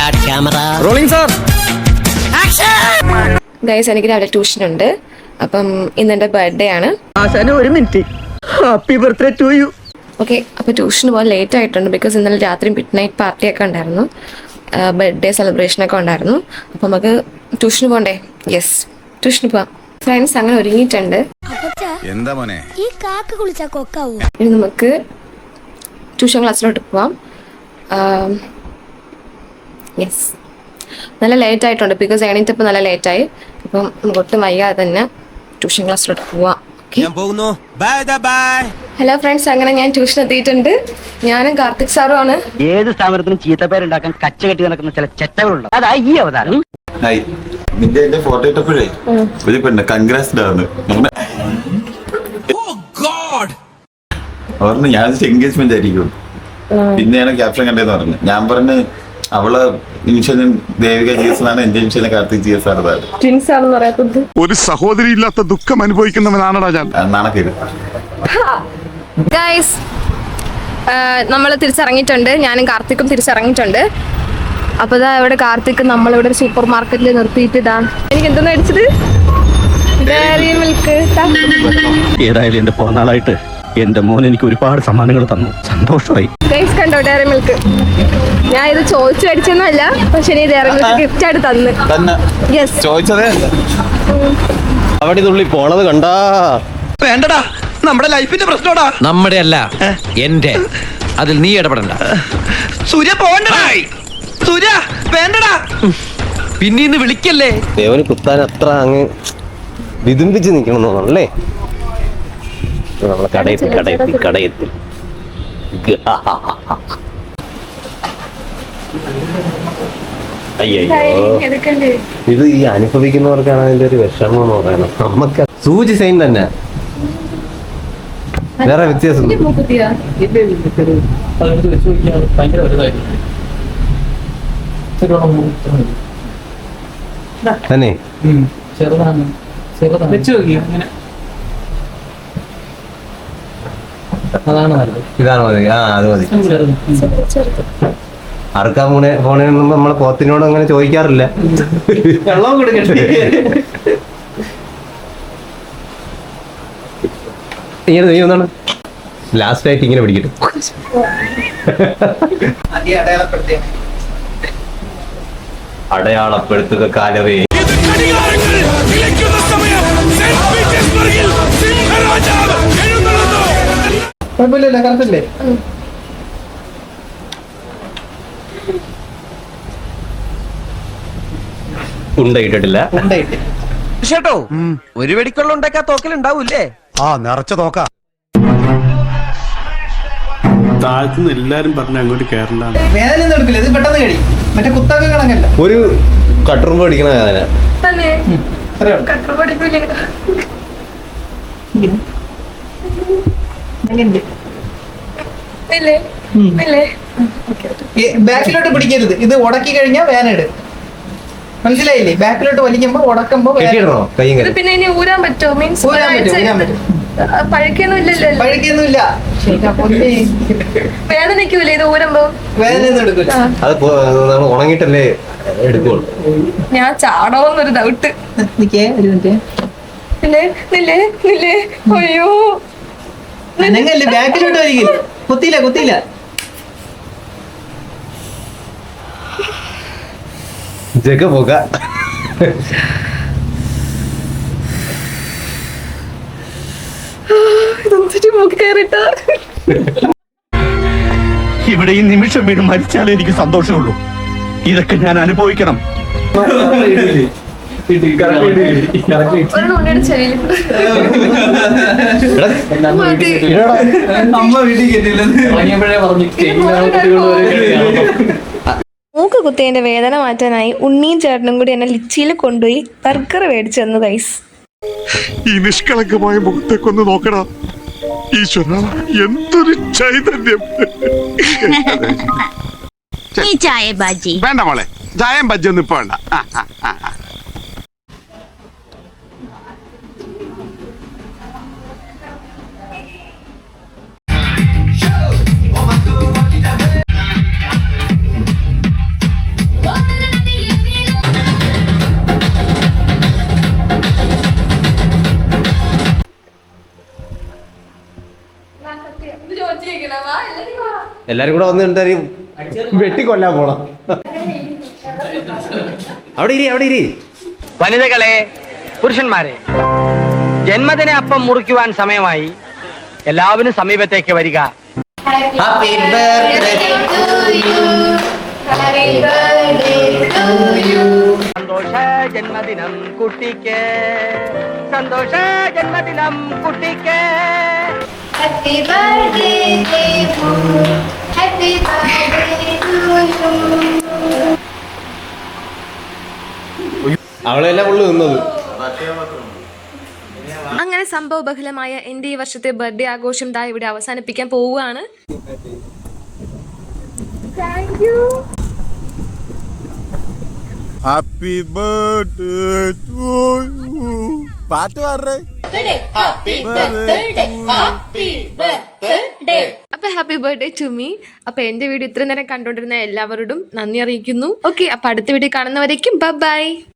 Start camera rolling sir guys എനിക്ക് രാവിലെ tuition ഉണ്ട് അപ്പം ഇന്ന് എന്റെ ബർത്ത്ഡേ ആണ്. ആശാന ഒരു minute happy birthday to you okay അപ്പോൾ ട്യൂഷന് പോകാൻ ലേറ്റ് ആയിട്ടുണ്ട് ബിക്കോസ് ഇന്നലെ രാത്രി മിഡ് നൈറ്റ് പാർട്ടിയൊക്കെ ഉണ്ടായിരുന്നു. ബർത്ത്ഡേ സെലിബ്രേഷനൊക്കെ ഉണ്ടായിരുന്നു. അപ്പം നമുക്ക് ട്യൂഷന് പോകണ്ടേ? യെസ് ട്യൂഷന് പോവാം. ഫ്രണ്ട്സ് അങ്ങനെ ഒരുങ്ങിയിട്ടുണ്ട്. എന്താ മോനെ? ഈ കാക്ക കുളിച്ചാ കൊക്കാവൂ? ഇനി നമുക്ക് ട്യൂഷൻ ക്ലാസ്സിലോട്ട് പോവാം. യെസ് നല്ല ലേറ്റ് ആയിട്ടുണ്ട്. ബിക്കോസ് എണീറ്റപ്പോൾ നല്ല ലേറ്റായി അപ്പം നമുക്ക് ഒട്ടും വൈകാതെ തന്നെ ട്യൂഷൻ ക്ലാസ്സിലോട്ട് പോവാം. ഞാൻ പോകുന്നു. ബൈ ബൈ ഹലോ ഫ്രണ്ട്സ് അങ്ങനെ ഞാൻ ട്യൂഷൻ എത്തിയിട്ടുണ്ട്. ഞാനും കാർത്തിക് സാറും ആണ് ഏത് സ്ഥാപനത്തിനും ചീത്തപ്പേരുണ്ടാക്കാൻ കച്ച കെട്ടി നടക്കുന്ന ചില ചെറ്റകളുണ്ട്. അതാ ഈ അവതാരം. ഹായ് നിന്റെ എന്റെ ഫോട്ടോ ഇട്ടപ്പോഴേ ഒരു പെണ്ണ് കൺഗ്രാസ്ഡ് ആണ്. പറഞ്ഞു ഞാൻ എൻഗേജ്മെന്റ് ആയിരിക്കും. പിന്നെയാണ് ക്യാപ്ഷൻ കണ്ടതെന്ന് പറഞ്ഞു. ഞാൻ പറഞ്ഞു അവൾ നിമിഷം ദേവിക ജി എസ് ആണ് എന്റെ കാർത്തിക് ജി എസ് ആണ് ട്വിൻസ് ആണെന്ന് പറയാത്തത് ഒരു സഹോദരി ഇല്ലാത്ത ദുഃഖം അനുഭവിക്കുന്നവനാണടാ ഞാൻ. നാണക്കേട് ഗൈസ് നമ്മൾ തിരിച്ചിറങ്ങിയിട്ടുണ്ട്. ഞാനും കാർത്തിക്കും തിരിച്ചിറങ്ങിയിട്ടുണ്ട്. അപ്പോൾ ഇതാ ഇവിടെ കാർത്തിക് നമ്മളിവിടെ ഒരു സൂപ്പർ മാർക്കറ്റിൽ നിർത്തിയിട്ട് ഇതാ. എനിക്ക് എന്താ മേടിച്ചത്? ഡയറി മിൽക്ക് ഏതായാലും എന്റെ പോന്നാളായിട്ട് എന്റെ മോൻ എനിക്ക് ഒരുപാട് സമ്മാനങ്ങൾ തന്നു. സന്തോഷമായി. ഗൈസ് കണ്ടോ ഡയറി മിൽക്ക് ഞാൻ ഇത് ചോദിച്ചു മേടിച്ചൊന്നുമല്ല പക്ഷെ ഇത് ഇറങ്ങി ഗിഫ്റ്റ് ആയിട്ട് തന്ന്. തന്നെ. യെസ് ചോദിച്ചതേ അവിടെ തുള്ളി പോണത് കണ്ടാ. വേണ്ടടാ നമ്മുടെ ലൈഫിന്റെ പ്രശ്നോടാ നമ്മുടെ അല്ല എന്റെ അതിൽ നീ ഇടപെടണ്ട. സൂര്യ പോണ്ടടാ സൂര്യ വേണ്ടടാ. പിന്നെ ഇന്ന് വിളിക്കല്ലേ? ദേവന് കുത്താൻ അത്ര അങ്ങ് വിതുമ്പിച്ച് നിൽക്കണം തോന്നണല്ലേ? നമ്മളെ കടയെത്തി കടയെത്തി കടയെത്തി ഇത് ഈ അനുഭവിക്കുന്നവർക്കാണ് അതിന്റെ ഒരു വിഷമം എന്ന് പറയുന്നത് നമുക്ക് സൂചി സെയിം തന്നെ. വേറെ വ്യത്യാസം തന്നെ. ഇതാണ് മതി. ആ അത് മതി. അറുക്കാൻ ഫോണിൽ നിന്നും നമ്മളെ പോത്തിനോട് അങ്ങനെ ചോദിക്കാറില്ല. വെള്ളം കൊടുക്കട്ടെ. ഇങ്ങനെ നീ ഒന്നാണ് ലാസ്റ്റ് ആയിട്ട് ഇങ്ങനെ പിടിക്കട്ടെ. അടയാളപ്പെടുത്തുക കാലവേ. കുഴപ്പമില്ലല്ലേ കറക്റ്റല്ലേ? ഉണ്ട ഇട്ടിട്ടില്ല ചേട്ടോ ഒരു വെടിക്കുള്ള ഉണ്ടാക്കാ തോക്കലുണ്ടാവൂലേ ആ നിറച്ച തോക്ക. താഴ്ത്തുനിന്ന് എല്ലാരും പറഞ്ഞ അങ്ങോട്ട് കയറണ്ടാണ് വേദന എടുക്കില്ല ഇത് പെട്ടെന്ന് കഴി മറ്റേ കുത്തൊക്കെ കണക്കല്ല ഒരു കട്ടുറുമ്പ് പഠിക്കണ വേദന. ബാക്കിലോട്ട് പിടിക്കരുത്. ഇത് ഉടക്കി കഴിഞ്ഞാൽ എടു മനസ്സിലായില്ലേ? ബാക്കിലോട്ട് വലിക്കുമ്പോ ഉടക്കുമ്പോ പിന്നെ ഇനി ഊരാൻ പറ്റുമോ മീൻസ് പഴുക്കൊന്നുമില്ല. വേദനിക്കൂലേ ഇത് ഊരുമ്പോ? അത് എടുക്കുള്ളൂ. ഞാൻ ചാടോന്നൊരു ഡൗട്ട് നില്ലേ നില്ലേ അയ്യോ. ബാക്കിലോട്ട് വലിക്കില്ല കുത്തിയില്ല കുത്തിയില്ല. ജഗ പുക ഇവിടെ ഈ നിമിഷം വീണ് മരിച്ചാലേ എനിക്ക് സന്തോഷമുള്ളൂ. ഇതൊക്കെ ഞാൻ അനുഭവിക്കണം. അമ്മ വീട്ടിൽ മൂക്ക് കുത്തിയതിന്റെ വേദന മാറ്റാനായി ഉണ്ണിയും ചേട്ടനും കൂടി എന്നെ ലിച്ചിയിൽ കൊണ്ടുപോയി ബർഗർ മേടിച്ചു തന്നു ഗൈസ് ഈ നിഷ്കളങ്കമായ മുഖത്തേക്കൊന്ന് നോക്കടാ. ഈശ്വര എന്തൊരു ചൈതന്യം. ഈ ചായ ബാജി. വേണ്ട മോളെ ചായം ബജ്ജൊന്നും ഇപ്പൊ വേണ്ട. ആ, ആ, ആ, എല്ലാരും കൂടെ വന്ന് എന്തായാലും വെട്ടിക്കൊല്ലാൻ പോണം. അവിടെ ഇരി അവിടെ ഇരി. വനിതകളെ പുരുഷന്മാരെ ജന്മദിന അപ്പം മുറിക്കുവാൻ സമയമായി. എല്ലാവരും സമീപത്തേക്ക് വരിക. ഹാപ്പി ബർത്ത്ഡേ സന്തോഷ ജന്മദിനം കുട്ടിക്ക്. സന്തോഷ ജന്മദിനം കുട്ടിക്ക്. ഹാപ്പി ബർത്ത്ഡേ ഹാപ്പി ബർത്ത്ഡേ അവളെല്ലാം ഉള്ളു നിന്നത് അങ്ങനെ സംഭവബഹലമായ എന്റെ ഈ വർഷത്തെ ബർത്ത്ഡേ ആഘോഷം ദാ ഇവിടെ അവസാനിപ്പിക്കാൻ പോവുകയാണ്. ഹാപ്പി ബർത്ത്ഡേ ടു യു പാട്ട് പാടേ അപ്പൊ ഹാപ്പി ബർത്ത്ഡേ ടു മീ അപ്പൊ എന്റെ വീഡിയോ ഇത്ര നേരം കണ്ടോണ്ടിരുന്ന എല്ലാവരോടും നന്ദി അറിയിക്കുന്നു. ഓക്കെ അപ്പൊ അടുത്ത വീഡിയോ കാണുന്നവരേക്കും ബൈ